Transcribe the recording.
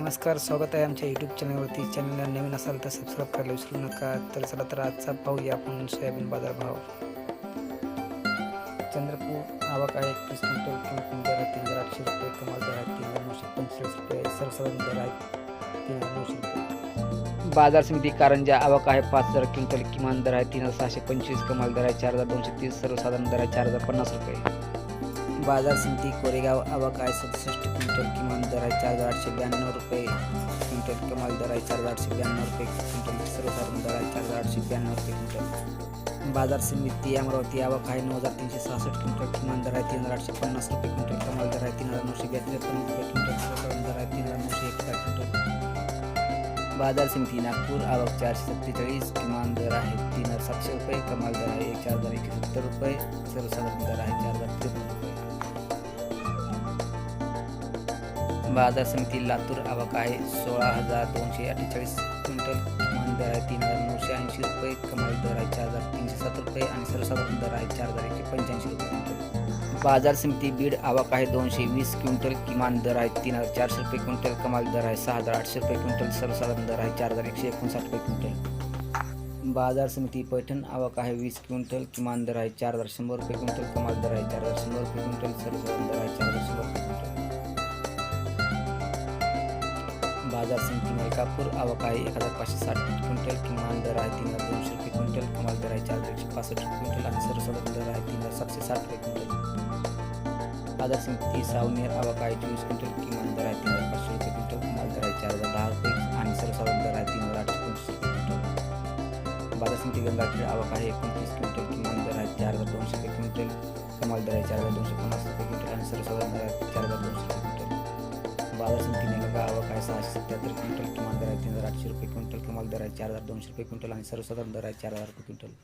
नमस्कार स्वागत आहे आमच्या यूट्यूब चॅनलवरती चॅनलला नवीन असाल तर सबस्क्राईब करायला विसरू नका. तर चला तर आजचा पाहूया आपण सोयाबीन बाजार भाव चंद्रपूर आवक आहे एकतीस क्विंटल किंमत दर आहे तीन हजार आठशे रुपये. कमाल दर आहे तीन हजार नऊशे पंचेचाळीस रुपये. सर्वसाधारण दर आहे तीन हजार नऊशे रुपये. बाजार समिती कारंजा आवक आहे पाच हजार क्विंटल. किमान दर आहे तीन हजार सहाशे पंचवीस. कमाल दर आहे चार हजार दोनशे तीस. सर्वसाधारण दर आहे चार हजार पन्नास रुपये. बाजार समिती कोरेगाव आवक आहे. सदुसष्ट क्विंटल किमान दर आहे. चार हजार आठशे ब्याण्णव रुपये क्विंटल. कमाल दर आहे. चार हजार आठशे ब्याण्णव रुपये क्विंटल. सर्वसाधारण दर आहे. चार हजार आठशे ब्याण्णव रुपये क्विंटल. बाजार समिती अमरावती आवक आहे. नऊ हजार तीनशे सहासष्ट क्विंटल. किमान दर आहे. तीन हजार आठशे पन्नास रुपये क्विंटल. कमाल दर आहे. तीन हजार नऊशे बेत्रेपन्न रुपये क्विंटल. सर्वसाधारण दर आहे. तीन हजार नऊशे एक क्विंटल. बाजार समिती नागपूर आवक चारशे सत्तेचाळीस. किमान दर आहे. तीन हजार सातशे रुपये. कमाल दर आहे. एक चार हजार एकशे सत्तर रुपये. सर्वसाधारण दर आहे. चार हजार बाजार समिती लातूर आवक आहे. सोळा हजार दोनशे अठ्ठेचाळीस क्विंटल किमान दर आहे. तीन हजार नऊशे ऐंशी रुपये कमाल दर आहे. चार हजार तीनशे सात रुपये आणि सर्वसाधारण दर आहे. चार हजार एकशे पंच्याऐंशी रुपये. क्विंटल बाजार समिती बीड आवक आहे. दोनशे वीस क्विंटल किमान दर आहे. तीन हजार चारशे रुपये क्विंटल कमाल दर आहे. सहा हजार आठशे रुपये क्विंटल सर्वसाधारण दर आहे. चार हजार एकशे एकोणसाठ रुपये क्विंटल. बाजार समिती पैठण आवक आहे. वीस क्विंटल किमान दर आहे. चार हजार शंभर रुपये क्विंटल कमाल दर आहे. चार हजार शंभर रुपये क्विंटल सर्वसाधारण दर आहे. चार हजार शंभर हजार क्विंटल बाजार मलकापूर आवक आहे एक हजार पाचशे साठ क्विंटल किमान दर आहे तीन हजार दोनशे रुपये क्विंटल. कमाल दर आहे चार हजार एकशे पासष्ट क्विंटल आणि सर्वसाधारण दर आहे तीन हजार सातशे साठ रुपये क्विंटल. बाजार समिती सावनेर आवक आहे चोवीस क्विंटल किमान दर आहे तीन हजार पाचशे रुपये क्विंटल. कमाल दर आहे चार हजार दहा रुपये आणि सर्वसाधारण दर आहे तीन हजार आठशे पंचवीस रुपये क्विंटल. बाजार समिती गंगाखेड आवक आहे एकोणतीस क्विंटल किमान दर आहे चार हजार दोनशे रुपये क्विंटल. कमाल दर आहे चार हजार दोनशे पन्नास रुपये क्विंटल आणि सर्वसाधारण दर आहे चार हजार दोनशे रुपये बाजार समिती निलंगा काय सहाशे सत्याहत्तर क्विंटल किमान दर आहे तीन हजार आठशे रुपये क्विंटल कमाल दर आहे चार हजार दोनशे रुपये क्विंटल आणि सर्वसाधारण दर आहे चार हजार रुपये क्विंटल.